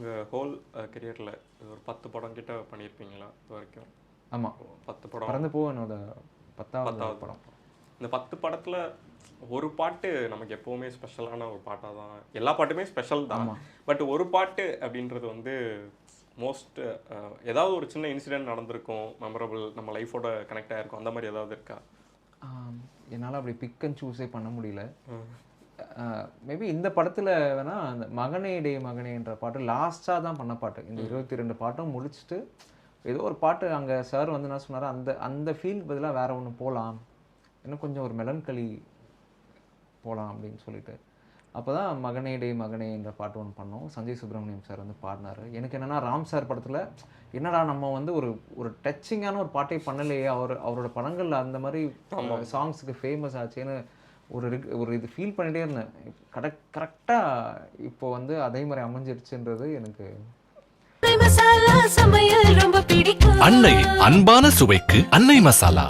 உங்கள் ஹோல் கெரியரில் ஒரு பத்து படம் கிட்ட பண்ணியிருப்பீங்களா இது வரைக்கும் ஆமாம் பத்து படம். பறந்து போக என்னோட பத்தாவது பத்தாவது படம். இந்த பத்து படத்தில் ஒரு பாட்டு நமக்கு எப்போவுமே ஸ்பெஷலான ஒரு பாட்டாக தான் எல்லா பாட்டுமே ஸ்பெஷல் தான். பட் ஒரு பாட்டு அப்படின்றது வந்து மோஸ்ட் ஏதாவது ஒரு சின்ன இன்சிடென்ட் நடந்திருக்கும் மெமரபிள் நம்ம லைஃபோட கனெக்ட் ஆகிருக்கும் அந்த மாதிரி ஏதாவது இருக்கா? என்னால் அப்படி பிக் அண்ட் சூஸே பண்ண முடியல. மேபி இந்த படத்தில் வேணா அந்த மகனே டே மகனேன்ற பாட்டு லாஸ்ட்டாக தான் பண்ண பாட்டு. இந்த இருபத்தி ரெண்டு பாட்டும் முடிச்சுட்டு ஏதோ ஒரு பாட்டு அங்கே சார் வந்து என்ன சொன்னார்? அந்த அந்த ஃபீல் பதிலாக வேற ஒன்று போகலாம் இன்னும் கொஞ்சம் ஒரு மெலன்களி போகலாம் அப்படின்னு சொல்லிட்டு. அப்போ தான் மகனே டே மகனே என்ற பாட்டு ஒன்று பண்ணோம். சஞ்சய் சுப்பிரமணியம் சார் வந்து பாடினார். எனக்கு என்னென்னா ராம் சார் படத்தில் என்னடா நம்ம வந்து ஒரு ஒரு டச்சிங்கான ஒரு பாட்டே பண்ணலையே. அவர் அவரோட படங்களில் அந்த மாதிரி சாங்ஸுக்கு ஃபேமஸ் ஆச்சேன்னு ஒரு ஒரு இது ஃபீல் பண்ணிகிட்டே இருந்தேன். கரெக்ட் கரெக்டாக இப்போ வந்து அதே மாதிரி அமைஞ்சிருச்சுன்றது எனக்கு சமையல் அன்னை அன்பான சுவைக்கு அன்னை மசாலா.